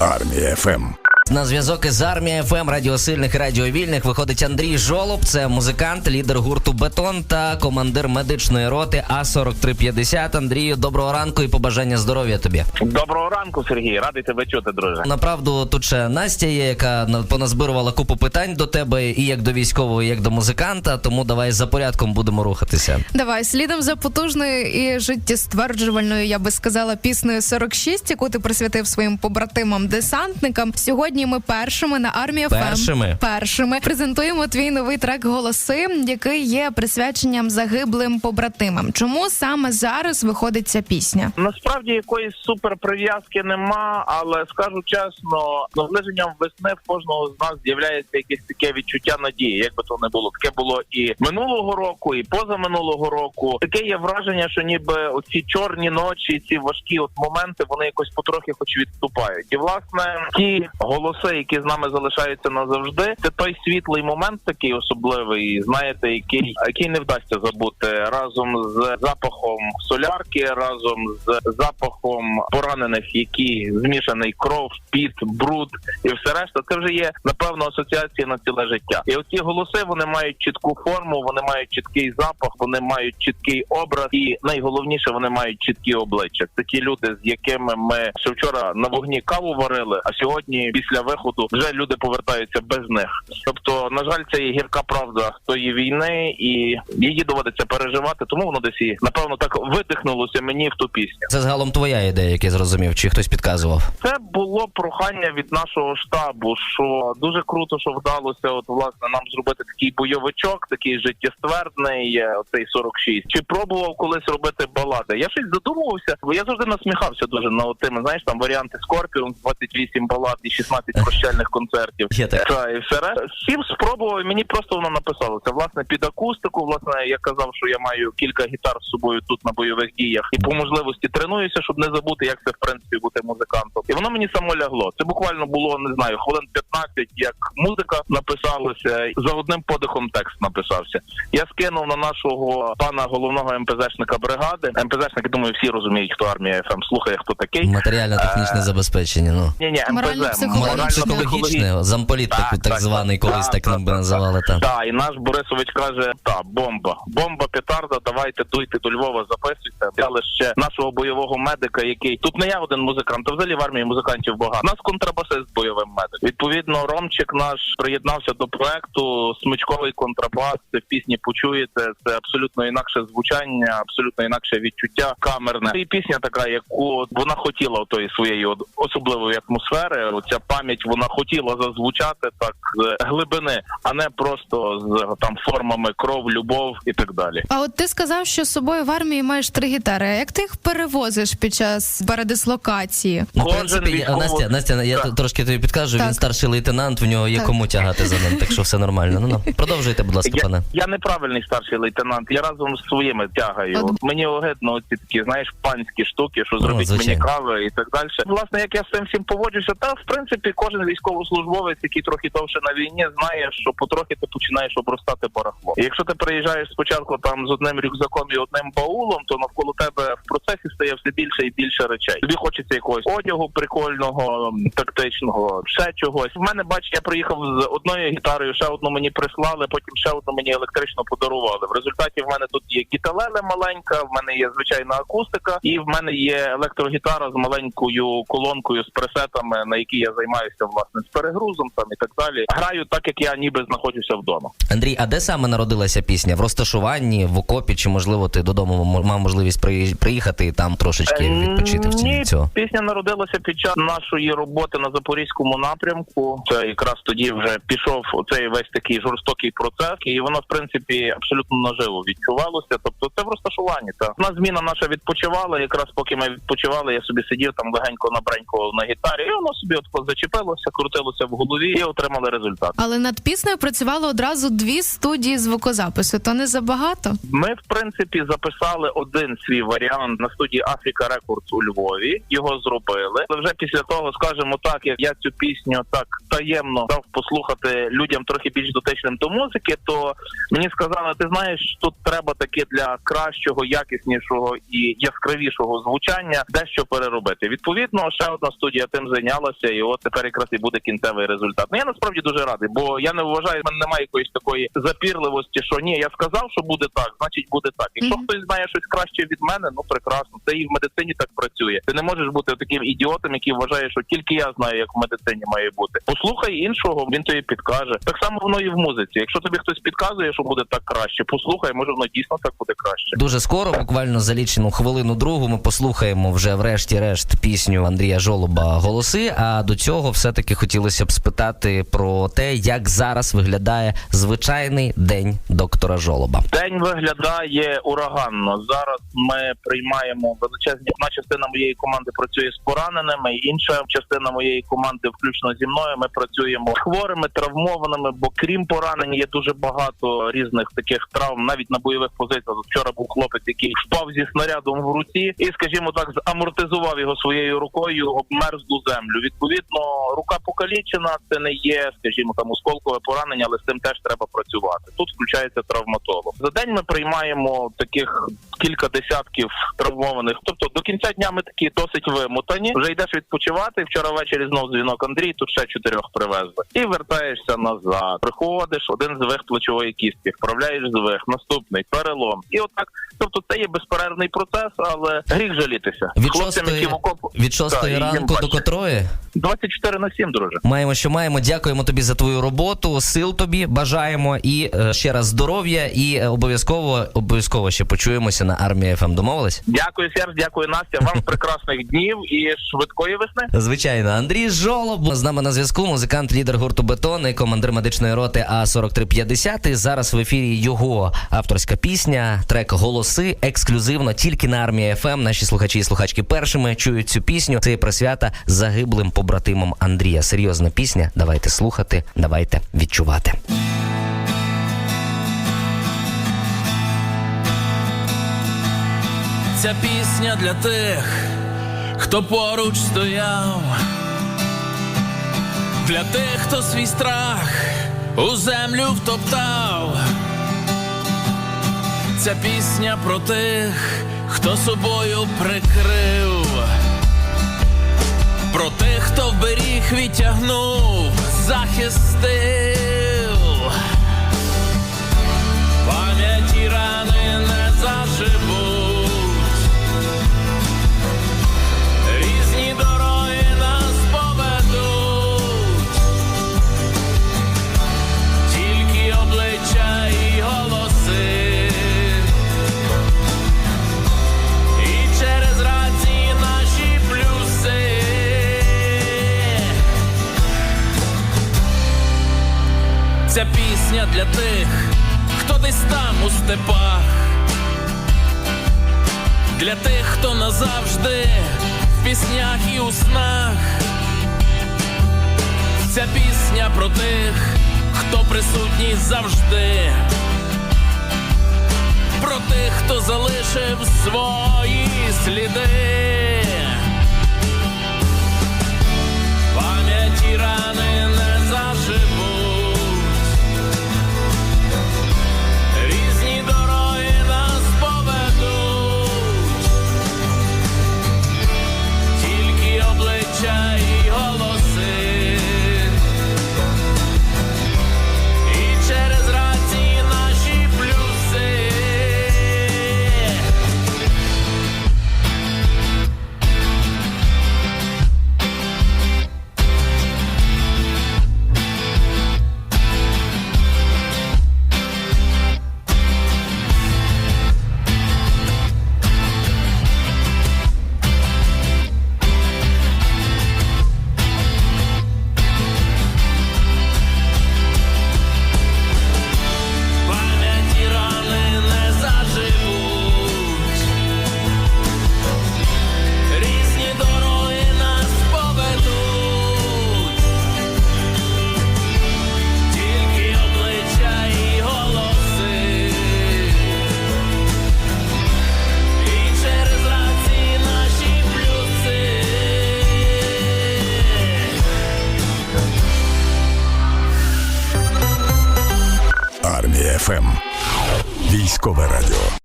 Армія ФМ. На зв'язок із армія ФМ радіосильних і радіовільних виходить Андрій Жолоб. Це музикант, лідер гурту Бетон та командир медичної роти А 4350 Андрію, доброго ранку і побажання здоров'я тобі. Доброго ранку, Сергій. Радий тебе чути, друже. Направду тут ще Настя є, яка на- поназбирувала купу питань до тебе і як до військового, і як до музиканта. Тому давай за порядком будемо рухатися. Давай слідом за потужною і життєстверджувальною, я би сказала, піснею 46, яку ти присвятив своїм побратимам десантникам. Сьогодні ми першими на армія ФМ Першими? першими презентуємо твій новий трек Голоси, який є присвяченням загиблим побратимам. Чому саме зараз виходить ця пісня? Насправді якоїсь супер прив'язки нема, але скажу чесно, наближенням весни в кожного з нас з'являється якесь таке відчуття надії. Як би то не було, таке було і минулого року, і позаминулого року. Таке є враження, що ніби оці чорні ночі, ці важкі от моменти, вони якось потрохи, хоч відступають. І власне ті голоси, які з нами залишаються назавжди, це той світлий момент, такий особливий, знаєте, який який не вдасться забути разом з запахом солярки, разом з запахом поранених, які змішаний кров, піт, бруд і все решта. Це вже є напевно асоціація на ціле життя. І оці голоси вони мають чітку форму, вони мають чіткий запах, вони мають чіткий образ, і найголовніше вони мають чіткі обличчя. Це ті люди, з якими ми ще вчора на вогні каву варили, а сьогодні після виходу вже люди повертаються без них. Тобто, на жаль, це є гірка правда тої війни, і її доводиться переживати. Тому воно десь і напевно так видихнулося мені в ту пісню. Це загалом твоя ідея, як я зрозумів, чи хтось підказував. Це було прохання від нашого штабу, що дуже круто, що вдалося, от власне нам зробити такий бойовичок, такий життєствердний, е, оцей 46. Чи пробував колись робити балади? Я щось задумувався, бо я завжди насміхався дуже на тими, знаєш, там варіанти Скорпіон, 28 балад і 16 прощальних концертів. Є таке. Та, і все решта. Спробував, і мені просто воно написалося. Власне, під акустику, власне, я казав, що я маю кілька гітар з собою тут на бойових діях, і по можливості тренуюся, щоб не забути, як це в принципі бути музикантом. І воно мені само лягло. Це буквально було не знаю, хвилин 15, як музика написалася, за одним подихом текст написався. Я скинув на нашого пана головного МПЗшника бригади. МПЗшники, думаю, всі розуміють, хто армія ФМ слухає, хто такий. Матеріально-технічне забезпечення. Ну Ні, ні, МПЗ Морально-психологічне. морально-психологічне, замполіт Так, так, так так, званий, так, колись так так, нам би називали. Та. Так, і наш Борисович каже: та бомба, бомба, петарда. Давайте дуйте до Львова, записуйте. Взяли ще нашого бойового медика, який тут не я один музикант, а взагалі в армії музикантів багато. Нас контрабасист бойовим медик. Відповідно, Ромчик наш приєднався до проекту. Смичковий контрабас. Це в пісні почуєте. Це абсолютно інакше звучання, абсолютно інакше відчуття камерне. І пісня така, яку вона хотіла тої своєї особливої атмосфери. Оця пам'ять вона хотіла зазвучати так з глибини, а не просто з там формами кров, любов і так далі. А от ти сказав, що з собою в армії маєш три гітари. А як ти їх перевозиш під час передислокації? Ну, в принципі, я- Настя, Настя, я Так. трошки тобі підкажу. Він старший лейтенант, в нього є Так. кому тягати за ним, так що все нормально. Ну, ну. продовжуйте, будь ласка, Я, пане. я неправильний старший лейтенант. Я разом з своїми тягаю. От. Мені огидно ці такі, знаєш, панські штуки, що Ну, мені кави і так далі. Власне, як я з цим всім поводжуся, та в принципі кожен військовослужбовець, який трохи довше на війні, знає, що потрохи ти починаєш обростати барахло. І якщо ти приїжджаєш спочатку там з одним рюкзаком і одним баулом, то навколо тебе в процесі стає все більше і більше речей. Тобі хочеться якогось одягу прикольного, тактичного, ще чогось. В мене бач, я приїхав з одною гітарою, ще одну мені прислали, потім ще одну мені електрично подарували. В результаті в мене тут є гіталеле маленька, в мене є звичайна акустика, і в мене є електрогітара з маленькою колонкою з пресетами, на якій я займаюся власне з перегрузом там і так далі. Граю так, як я ніби знаходжуся вдома. Андрій, а де саме народилася пісня? В розташуванні, в окопі, чи можливо ти додому мав можливість приїхати і там трошечки Е, відпочити в ціні цього? пісня народилася під час нашої роботи на запорізькому напрямку. Це якраз тоді вже пішов оцей весь такий жорстокий процес, і воно в принципі абсолютно наживо відчувалося. Тобто це в розташуванні. Та одна зміна наша відпочивала. Якраз поки ми відпочивали, я собі сидів там легенько набренько на гітарі, і воно собі от зачепило. Зачепилося, крутилося в голові і отримали результат. Але над піснею працювало одразу дві студії звукозапису. То не забагато. Ми, в принципі, записали один свій варіант на студії Africa Records у Львові. Його зробили. Але вже після того, скажімо так, як я цю пісню так таємно дав послухати людям трохи більш дотичним до музики, то мені сказали, ти знаєш, тут треба таки для кращого, якіснішого і яскравішого звучання дещо переробити. Відповідно, ще одна студія тим зайнялася, і от тепер якраз і буде кінцевий результат. Ну я насправді дуже радий, бо я не вважаю, в мене немає якоїсь такої запірливості, що ні, я сказав, що буде так, значить буде так. Якщо Мгм. хтось знає щось краще від мене, ну прекрасно. Це і в медицині так працює. Ти не можеш бути таким ідіотом, який вважає, що тільки я знаю, як в медицині має бути. Послухай іншого, він тобі підкаже. Так само воно і в музиці. Якщо тобі хтось підказує, що буде так краще, послухай, може воно дійсно так буде краще. Дуже скоро, буквально за лічену хвилину другу, ми послухаємо вже врешті-решт пісню Андрія Жолоба голоси. А до цього все-таки хотілося б спитати про те, як зараз виглядає звичайний день доктора Жолоба. День виглядає ураганно. Зараз ми приймаємо величезні. Одна частина моєї команди працює з пораненими, інша частина моєї команди, включно зі мною, ми працюємо хворими, травмованими. Бо крім поранень, є дуже багато різних таких травм, навіть на бойових позиціях. Вчора був хлопець, який впав зі снарядом в руці, і, скажімо так, замортизував його своєю рукою об мерзлу землю. Відповідно, рука покалічена. Це не є, скажімо, там осколкове поранення, але з цим теж треба працювати. Тут включається травматолог. За день ми приймаємо таких кілька десятків травмованих. Тобто до кінця дня ми такі досить вимотані. Вже йдеш відпочивати. Вчора ввечері знов дзвінок Андрій. Тут ще чотирьох привезли. І вертаєшся назад. Приходиш один звих плечової кістки, вправляєш звих, наступний перелом. І отак. Тобто це є безперервний процес, але гріх жалітися. Від Хлопцям, шостої, які в окопу від шостої Так, ранку до котрої 24 на 7, друже. маємо, що маємо. Дякуємо тобі за твою роботу. Сил тобі бажаємо і е, ще раз здоров'я. І е, обов'язково обов'язково ще почуємося на армії ФМ. Домовились? Дякую, Серж, дякую, Настя. Вам прекрасних днів і швидкої весни. Звичайно, Андрій Жолоб з нами на зв'язку. Музикант, лідер гурту Бетон і командир медичної роти А 4350 І Зараз в ефірі його авторська пісня, трек голоси ексклюзивно тільки на армії ФМ. Наші слухачі і слухачки першими чують цю пісню. Це присвята загиблим побратимам Андрія. Серйозна пісня. Давайте слухати, давайте відчувати. Ця пісня для тих, хто поруч стояв, для тих, хто свій страх у землю втоптав. Ця пісня про тих, хто собою прикрив, про тих, хто вберіг, відтягнув, захистив. Ця пісня для тих, хто десь там у степах, для тих, хто назавжди в піснях і у снах. Ця пісня про тих, хто присутній завжди, про тих, хто залишив свої сліди. Пам'яті рани не Військове радіо.